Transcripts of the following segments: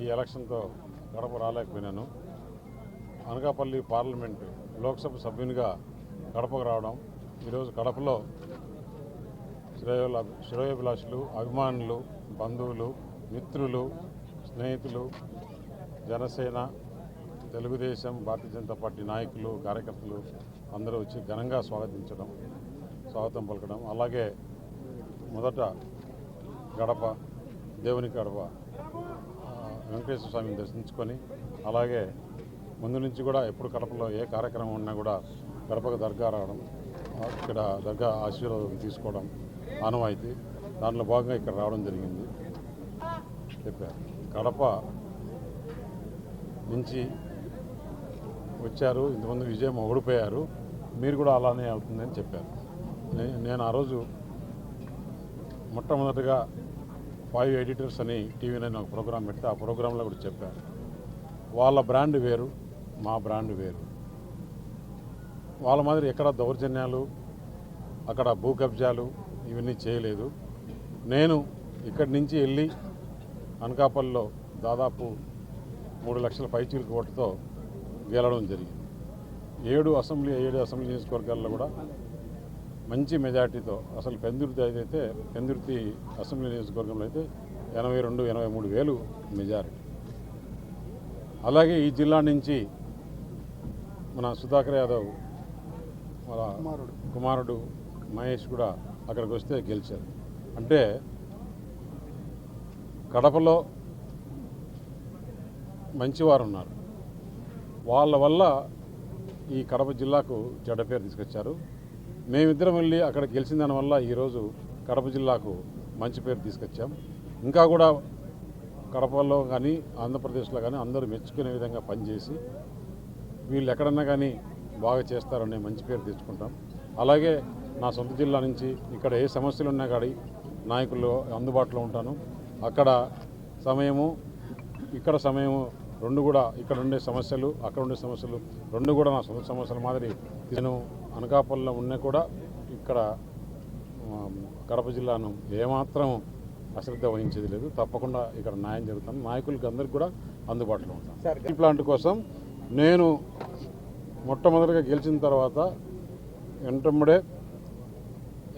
ఈ ఎలక్షన్తో గడప రాలేకపోయినాను. అనకాపల్లి పార్లమెంట్ లోక్సభ సభ్యునిగా గడపకు రావడం ఈరోజు కడపలో శ్రేయోల శ్రేయోభిలాషులు అభిమానులు బంధువులు మిత్రులు స్నేహితులు జనసేన తెలుగుదేశం భారతీయ జనతా పార్టీ నాయకులు కార్యకర్తలు అందరూ వచ్చి ఘనంగా స్వాగతించడం స్వాగతం పలకడం. అలాగే మొదట గడప దేవుని గడప వెంకటేశ్వర స్వామిని దర్శించుకొని అలాగే ముందు నుంచి కూడా ఎప్పుడు కడపలో ఏ కార్యక్రమం ఉన్నా కూడా గడపకు దర్గా రావడం ఇక్కడ దర్గా ఆశీర్వాదం తీసుకోవడం ఆనవాయితీ. దాంట్లో భాగంగా ఇక్కడ రావడం జరిగింది. చెప్పారు. కడప నుంచి వచ్చారు. ఇంతమంది విజయం ఓడిపోయారు మీరు కూడా అలానే అవుతుందని చెప్పారు. నే- నేను ఆ రోజు మొట్టమొదటిగా ఫైవ్ ఎడిటర్స్ అని టీవీ నైన్ ఒక ప్రోగ్రాం పెడితే ఆ ప్రోగ్రాంలో కూడా చెప్పారు. వాళ్ళ బ్రాండ్ వేరు మా బ్రాండ్ వేరు. వాళ్ళ మాదిరి ఎక్కడ దౌర్జన్యాలు అక్కడ భూ కబ్జాలు ఇవన్నీ చేయలేదు. నేను ఇక్కడి నుంచి వెళ్ళి అనకాపల్లిలో దాదాపు మూడు లక్షల పైచీలకు ఓటుతో గెలవడం జరిగింది. ఏడు అసెంబ్లీ ఏడు అసెంబ్లీ నియోజకవర్గాల్లో కూడా మంచి మెజార్టీతో అసలు పెందుర్తి అయితే పెందుర్తి అసెంబ్లీ నియోజకవర్గంలో అయితే ఎనభై రెండు ఎనభై మూడు వేలు మెజారిటీ. అలాగే ఈ జిల్లా నుంచి మన సుధాకర్ యాదవ్ వాళ్ళ కుమారుడు. మహేష్ కూడా అక్కడికి వస్తే గెలిచారు. అంటే కడపలో మంచివారు ఉన్నారు. వాళ్ళ వల్ల ఈ కడప జిల్లాకు చెడ్డ పేరు తీసుకొచ్చారు. మేమిద్దరం వెళ్ళి అక్కడ గెలిచిన దానివల్ల ఈరోజు కడప జిల్లాకు మంచి పేరు తీసుకొచ్చాం. ఇంకా కూడా కడపలో కానీ ఆంధ్రప్రదేశ్లో కానీ అందరూ మెచ్చుకునే విధంగా పనిచేసి వీళ్ళు ఎక్కడన్నా కానీ బాగా చేస్తారనే మంచి పేరు తెచ్చుకుంటాం. అలాగే నా సొంత జిల్లా నుంచి ఇక్కడ ఏ సమస్యలు ఉన్నా కానీ నాయకులు అందుబాటులో ఉంటాను. అక్కడ సమయము ఇక్కడ సమయము రెండు కూడా ఇక్కడ ఉండే సమస్యలు అక్కడ ఉండే సమస్యలు రెండు కూడా నా సొంత సమస్యల మాదిరి. నేను అనకాపల్లిలో ఉన్నా కూడా ఇక్కడ కడప జిల్లాను ఏమాత్రం అశ్రద్ధ వహించేది లేదు. తప్పకుండా ఇక్కడ న్యాయం జరుగుతాను నాయకులకి అందరికీ కూడా అందుబాటులో ఉంటాను ఈ ప్లాంట్ కోసం నేను మొట్టమొదటిగా గెలిచిన తర్వాత వెంటమ్మడే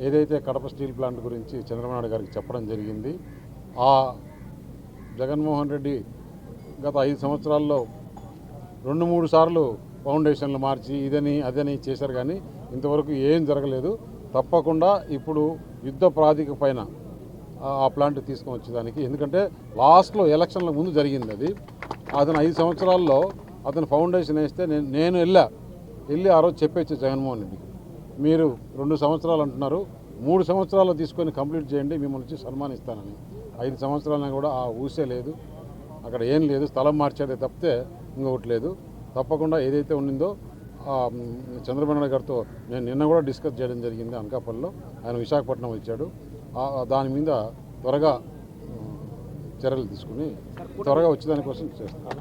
ఏదైతే కడప స్టీల్ ప్లాంట్ గురించి చంద్రబాబు నాయుడు గారికి చెప్పడం జరిగింది ఆ జగన్మోహన్ రెడ్డి గత ఐదు సంవత్సరాల్లో రెండు మూడు సార్లు ఫౌండేషన్లు మార్చి ఇదని అదని చేశారు కానీ ఇంతవరకు ఏం జరగలేదు. తప్పకుండా ఇప్పుడు యుద్ధ ప్రాతిక పైన ఆ- ప్లాంట్ తీసుకొని వచ్చేదానికి. ఎందుకంటే లాస్ట్లో ఎలక్షన్ల ముందు జరిగింది అది. అతను ఐదు సంవత్సరాల్లో అతను ఫౌండేషన్ వేస్తే నేను నేను వెళ్ళా. వెళ్ళి ఆ రోజు చెప్పేచ్చు జగన్మోహన్ రెడ్డికి. మీరు రెండు సంవత్సరాలు అంటున్నారు. మూడు సంవత్సరాలు తీసుకొని కంప్లీట్ చేయండి మిమ్మల్ని వచ్చి సన్మానిస్తానని. ఐదు సంవత్సరాలైనా కూడా ఆ ఊసే లేదు. అక్కడ ఏం లేదు స్థలం మార్చేదే తప్పితే ఇంకొకటి లేదు. తప్పకుండా ఏదైతే ఉండిందో చంద్రబాబు నాయుడు గారితో నేను నిన్న కూడా డిస్కస్ చేయడం జరిగింది అనకాపల్లిలో. ఆయన విశాఖపట్నం వచ్చాడు. దాని మీద త్వరగా చర్యలు తీసుకుని త్వరగా వచ్చేదానికోసం చేస్తాను.